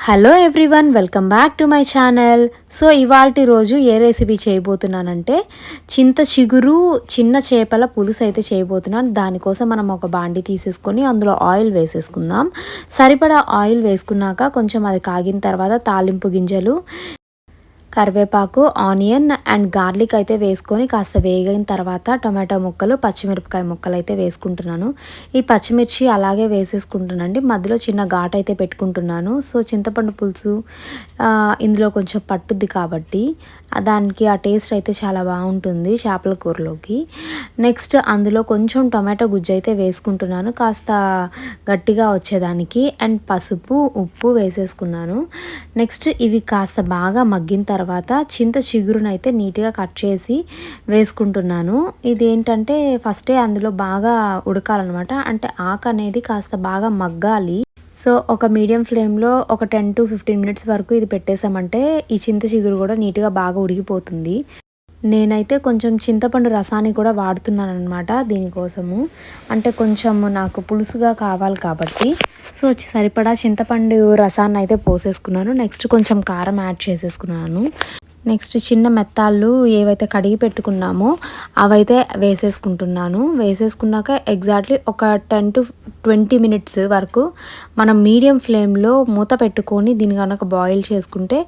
Hello everyone welcome back to my channel so ఇవాళ రోజు ఏ recipe చేయబోతున్నానంటే చింత చిగురు చిన్న చేపల పులుసు అయితే చేయబోతున్నాను. దానికోసం మనం ఒక బాండి తీసేసుకొని అందులో ఆయిల్ వేసేసుకుందాం. సరిపడా ఆయిల్ వేసుకున్నాక కొంచెం అది కాగిన తర్వాత తాలింపు గింజలు కరివేపాకు ఆనియన్ అండ్ గార్లిక్ అయితే వేసుకొని కాస్త వేగిన తర్వాత టొమాటో ముక్కలు పచ్చిమిరపకాయ ముక్కలు అయితే వేసుకుంటున్నాను. ఈ పచ్చిమిర్చి అలాగే వేసేసుకుంటున్నానండి. మధ్యలో చిన్న ఘాట్ అయితే పెట్టుకుంటున్నాను. సో చింతపండు పులుసు ఇందులో కొంచెం పట్టుద్ది కాబట్టి దానికి ఆ టేస్ట్ అయితే చాలా బాగుంటుంది చేపల కూరలోకి నెక్స్ట్ అందులో కొంచెం టొమాటో గుజ్జు అయితే వేసుకుంటున్నాను. కాస్త గట్టిగా వచ్చేదానికి అండ్ పసుపు ఉప్పు వేసేసుకున్నాను. నెక్స్ట్ ఇవి కాస్త బాగా మగ్గిన తర్వాత చింత చిగురునైతే నీట్గా కట్ చేసి వేసుకుంటున్నాను. ఇది ఏంటంటే ఫస్టే అందులో బాగా ఉడకాలన్నమాట. అంటే ఆకు అనేది కాస్త బాగా మగ్గాలి. సో ఒక మీడియం ఫ్లేమ్లో ఒక టెన్ టు ఫిఫ్టీన్ మినిట్స్ వరకు ఇది పెట్టేసామంటే ఈ చింత చిగురు కూడా నీట్గా బాగా ఉడికిపోతుంది. నేనైతే కొంచెం చింతపండు రసాన్ని కూడా వాడుతున్నాను అనమాట దీనికోసము. అంటే కొంచెం నాకు పులుసుగా కావాలి కాబట్టి. సో సరిపడా చింతపండు రసాన్ని అయితే పోసేసుకున్నాను. నెక్స్ట్ కొంచెం కారం యాడ్ చేసేసుకున్నాను. నెక్స్ట్ చిన్న మెత్తాళ్ళు ఏవైతే కడిగి పెట్టుకున్నామో అవైతే వేసేసుకుంటున్నాను. వేసేసుకున్నాక ఎగ్జాక్ట్లీ ఒక టెన్ టు ట్వంటీ మినిట్స్ వరకు మనం మీడియం ఫ్లేమ్లో మూత పెట్టుకొని దీని కనుక బాయిల్ చేసుకుంటే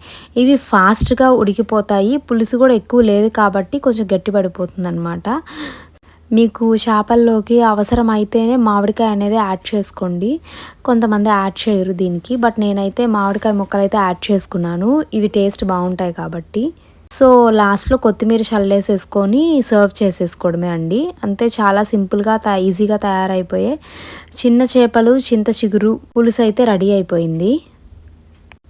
ఇవి ఫాస్ట్గా ఉడికిపోతాయి. పులుసు కూడా ఎక్కువ లేదు కాబట్టి కొంచెం గట్టి పడిపోతుంది అనమాట మీకు చేపల్లోకి అవసరం అయితేనే మామిడికాయ అనేది యాడ్ చేసుకోండి. కొంతమంది యాడ్ చేయరు దీనికి బట్ నేనైతే మామిడికాయ ముక్కలు అయితే యాడ్ చేసుకున్నాను. ఇవి టేస్ట్ బాగుంటాయి కాబట్టి. సో లాస్ట్లో కొత్తిమీర చల్లేసేసుకొని సర్వ్ చేసేసుకోవడమే అండి. అంతే చాలా సింపుల్గా ఈజీగా తయారైపోయే చిన్న చేపలు చింత చిగురు పులుసు అయితే రెడీ అయిపోయింది.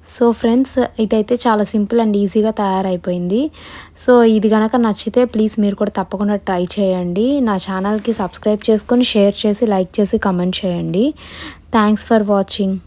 సో ఫ్రెండ్స్ ఇదైతే చాలా సింపుల్ అండ్ ఈజీగా తయారైపోయింది. సో ఇది కనుక నచ్చితే ప్లీజ్ మీరు కూడా తప్పకుండా ట్రై చేయండి. నా ఛానల్కి సబ్స్క్రైబ్ చేసుకొని షేర్ చేసి లైక్ చేసి కమెంట్ చేయండి. Thanks for watching.